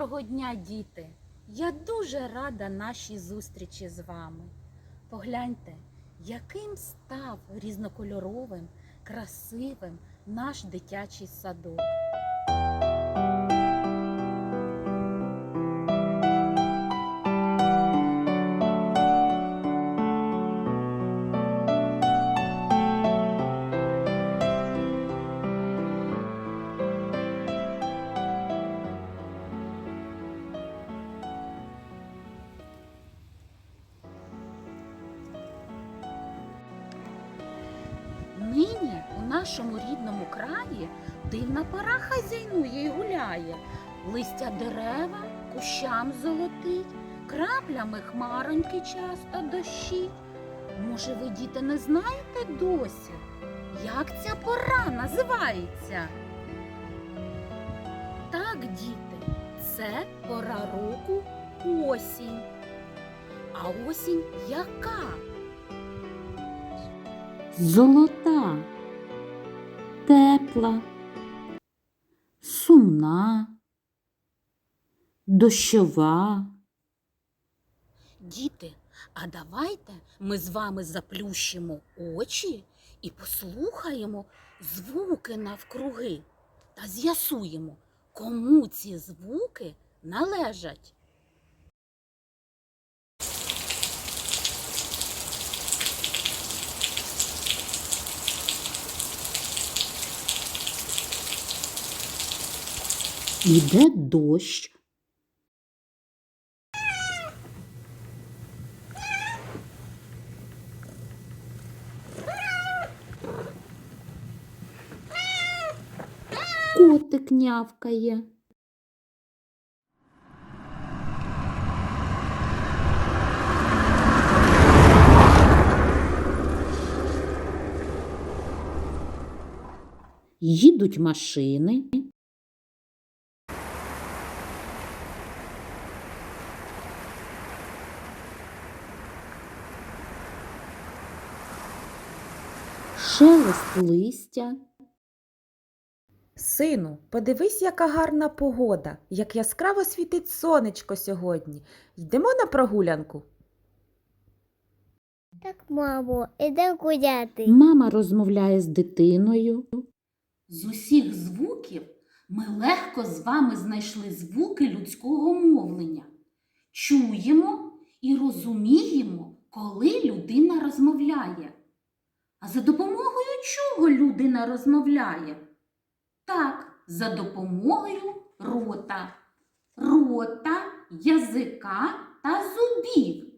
Доброго дня, діти! Я дуже рада нашій зустрічі з вами. Погляньте, яким став різнокольоровим, красивим наш дитячий садок. Нашому рідному краї дивна пора хазяйнує і гуляє. Листя дерева кущам золотить, краплями хмароньки часто дощить. Може, ви, діти, не знаєте досі, як ця пора називається? Так, діти, це пора року осінь. А осінь яка? Золота, тепла, сумна, дощова. Діти, а давайте ми з вами заплющимо очі і послухаємо звуки навкруги та з'ясуємо, кому ці звуки належать. Іде дощ, котик нявкає. Їдуть машини. Шелест листя. Сину, подивись, яка гарна погода, як яскраво світить сонечко сьогодні. Йдемо на прогулянку. Так, мамо, іде гуляти. Мама розмовляє з дитиною. З усіх звуків ми легко з вами знайшли звуки людського мовлення. Чуємо і розуміємо, коли людина розмовляє. А за допомогою чого людина розмовляє? Так, за допомогою рота, рота, язика та зубів.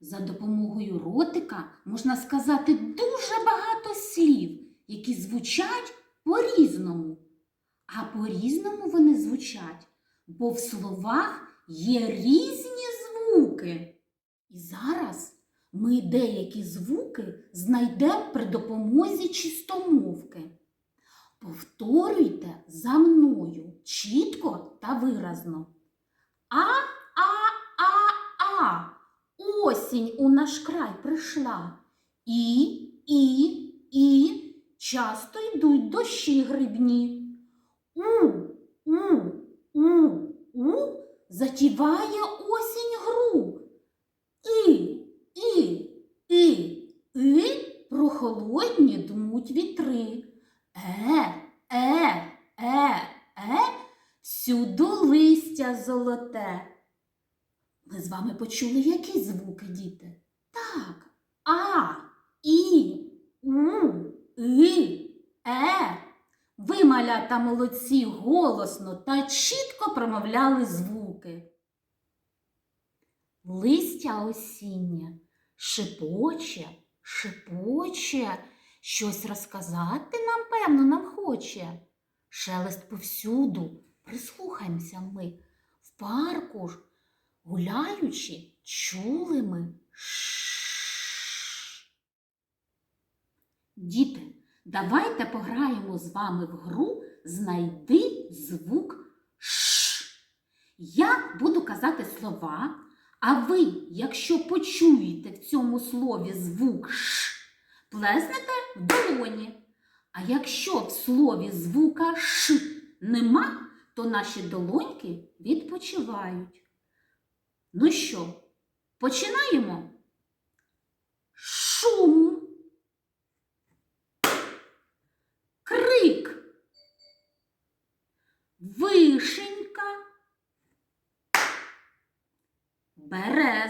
За допомогою ротика можна сказати дуже багато слів, які звучать по-різному. А по-різному вони звучать, бо в словах є різні звуки. І зараз ми деякі звуки знайдемо при допомозі чистомовки. Повторюйте за мною чітко та виразно. А, а, а, а. Осінь у наш край прийшла. І, і, і часто йдуть дощі грибні. У, у, у, у затіває осінь гру. І, і, і, і прохолодні дмуть вітри. Е, е, е, е, всюду листя золоте. Ми з вами почули які звуки, діти? Так. А, І, У, И, Е. Ви, малята молодці, голосно та чітко промовляли звуки. Листя осіннє шипоче, шипоче, щось розказати нам, певно, нам хоче. Шелест повсюду, прислухаємося ми. В парку ж, гуляючи, чули ми. Ш. Діти, давайте пограємо з вами в гру Знайди звук Ш. Я буду казати слова, а ви, якщо почуєте в цьому слові звук Ш, плеснете в долоні. А якщо в слові звука Ш нема, то наші долоньки відпочивають. Ну що, починаємо?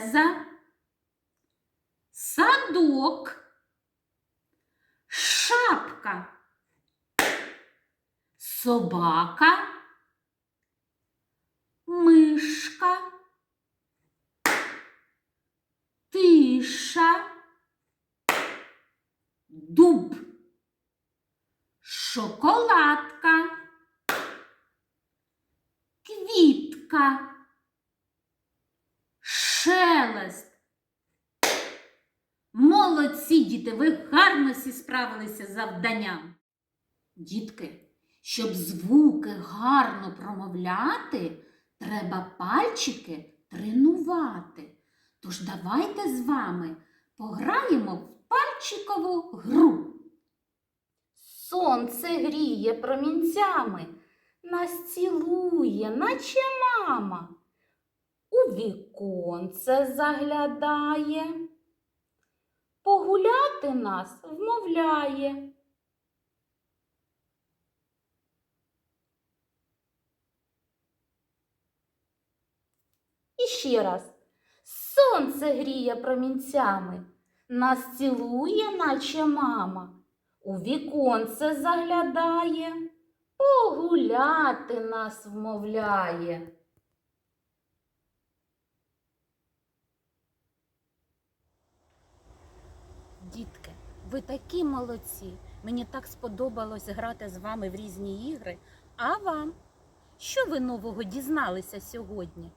Береза. Садок. Шапка. Собака. Мишка. Тиша. Дуб. Шоколадка. Квітка. Шелест. Молодці, діти, ви гарно всі справилися з завданням. Дітки, щоб звуки гарно промовляти, треба пальчики тренувати. Тож давайте з вами пограємо в пальчикову гру. Сонце гріє промінцями, нас цілує, наче мама. У віконце заглядає, погуляти нас вмовляє. І ще раз. Сонце гріє промінцями, нас цілує, наче мама. У віконце заглядає, погуляти нас вмовляє. Дітки, ви такі молодці. Мені так сподобалось грати з вами в різні ігри. А вам? Що ви нового дізналися сьогодні?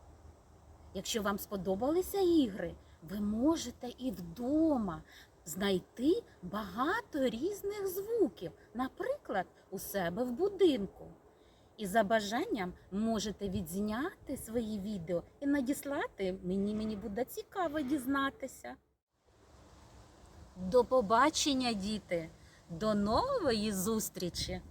Якщо вам сподобалися ігри, ви можете і вдома знайти багато різних звуків, наприклад, у себе в будинку. І за бажанням можете відзняти свої відео і надіслати мені, мені буде цікаво дізнатися. До побачення, діти! До нової зустрічі!